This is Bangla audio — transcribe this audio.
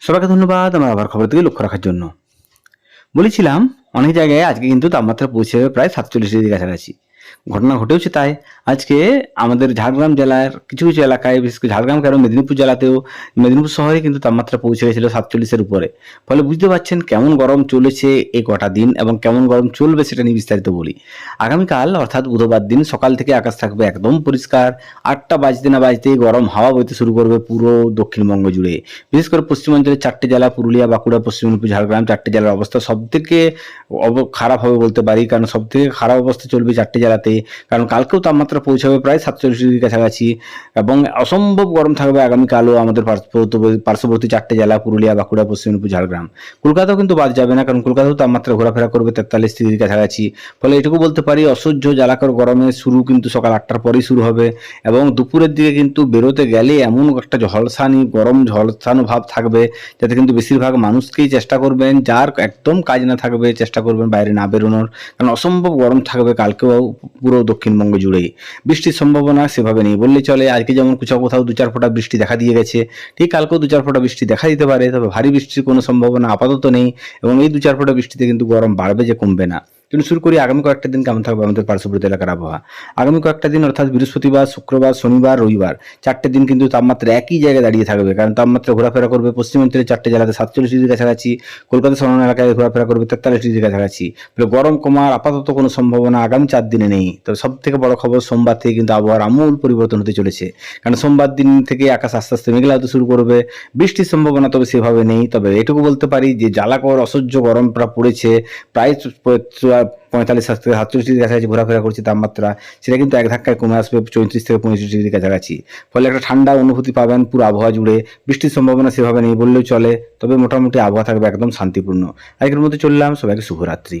সবাইকে ধন্যবাদ আমার আবার খবর থেকে লক্ষ্য রাখার জন্য। বলেছিলাম, অনেক জায়গায় আজকে কিন্তু তাপমাত্রা পৌঁছে যাবে প্রায় সাতচল্লিশ ডিগ্রি কাছাকাছি। ঘটনা ঘটেওছে তাই। আজকে আমাদের ঝাড়গ্রাম জেলার কিছু কিছু এলাকায়, বিশেষ করে ঝাড়গ্রাম কেন মেদিনীপুর জেলাতেও মেদিনীপুর শহরে কিন্তু তাপমাত্রা পৌঁছে গেছিল সাতচল্লিশের উপরে। ফলে বুঝতে পারছেন কেমন গরম চলেছে এই কটা দিন এবং কেমন গরম চলবে সেটা নিয়ে বিস্তারিত বলি। আগামীকাল অর্থাৎ বুধবার দিন সকাল থেকে আকাশ থাকবে একদম পরিষ্কার। আটটা বাজতে না বাজতেই গরম হাওয়া বইতে শুরু করবে পুরো দক্ষিণবঙ্গ জুড়ে। বিশেষ করে পশ্চিমাঞ্চলের চারটে জেলা, পুরুলিয়া, বাঁকুড়া, পশ্চিম মেদিনীপুর, ঝাড়গ্রাম চারটে জেলার অবস্থা সব থেকে খারাপ হবে বলতে পারি। কারণ সব থেকে খারাপ অবস্থা চলবে চারটে জেলাতে কারণ কালকেও তাপমাত্রা পৌঁছাবে প্রায় সাতচল্লিশ ডিগ্রি কাছাকাছি এবং অসম্ভব গরম থাকবে আগামীকালও আমাদের পার্শ্ববর্তী চারটে জেলা, পুরুলিয়া, বাঁকুড়া, পশ্চিম মেদিনীপুর, ঝাড়গ্রাম। কলকাতাও কিন্তু বাদ যাবে না, কারণ কলকাতাও তাপমাত্রা ঘোরাফেরা করবে তেতাল্লিশ ডিগ্রি কাছাকাছি। ফলে এটুকু বলতে পারি, অসহ্য জ্বালাকর গরমে শুরু কিন্তু সকাল আটটার পরেই শুরু হবে এবং দুপুরের দিকে কিন্তু বেরোতে গেলে এমন একটা ঝলসানি, গরম ঝলসানো ভাব থাকবে যাতে কিন্তু বেশিরভাগ মানুষকেই চেষ্টা করবেন, যার একদম কাজ না থাকবে, চেষ্টা করবেন বাইরে না বেরোনোর। কারণ অসম্ভব গরম থাকবে কালকেও পুরো দক্ষিণবঙ্গ জুড়েই। বৃষ্টির সম্ভাবনা সেভাবে নেই বললে চলে, আজকে যেমন কোথাও কোথাও দু চার ফোঁটা বৃষ্টি দেখা দিয়ে গেছে, ঠিক কালকেও দু চার ফোঁটা বৃষ্টি দেখা দিতে পারে, তবে ভারী বৃষ্টির কোনো সম্ভাবনা আপাতত নেই, এবং এই দু চার ফোঁটা বৃষ্টিতে কিন্তু গরম বাড়বে যে কমবে না। কিন্তু শুরু করি আগামী কয়েকটা দিন কেমন থাকবে আমাদের পার্শ্ববর্তী এলাকার আবহাওয়া? আগামী কয়েকটা দিন অর্থাৎ বৃহস্পতিবার, শুক্রবার, শনিবার, রবিবার, চারটে দিন কিন্তু তাপমাত্রা একই জায়গায় দাঁড়িয়ে থাকবে। কারণ তাপমাত্রা ঘোরাফেরা করবে পশ্চিমাঞ্চলের চারটে জেলাতে সাতচল্লিশ ডিগ্রি কাছাকাছি, কলকাতা সরানো এলাকায় ঘোরাফেরা করবে তেতাল্লিশ ডিগ্রি কাছাকাছি। ফলে গরম কমার আপাতত কোনো সম্ভাবনা আগামী চার দিনে নেই। তবে সব থেকে বড় খবর সোমবার থেকে কিন্তু আবহাওয়ার আমূল পরিবর্তন হতে চলেছে। কারণ সোমবার দিন থেকে আকাশ আস্তে আস্তে মেঘলা হতে শুরু করবে। বৃষ্টির সম্ভাবনা তবে সেভাবে নেই। তবে এটুকু বলতে পারি যে জ্বালাকর, অসহ্য গরমটা পড়েছে। প্রায় পঁয়তাল্লিশ থেকে সাতচল্লিশ ডিগ্রি কাছাকাছি ঘোরাফেরা করছে তাপমাত্রা, সেটা কিন্তু এক ধাক্কায় কমে আসবে চৌত্রিশ থেকে পঁয়ত্রিশ ডিগ্রি কাছাকাছি। ফলে একটা ঠান্ডা অনুভূতি পাবেন, পুরো আবহাওয়া জুড়ে। বৃষ্টির সম্ভাবনা সেভাবে নেই বললেও চলে, তবে মোটামুটি আবহাওয়া থাকবে একদম শান্তিপূর্ণ। আজকের মধ্যে চললাম, সবাইকে শুভরাত্রি।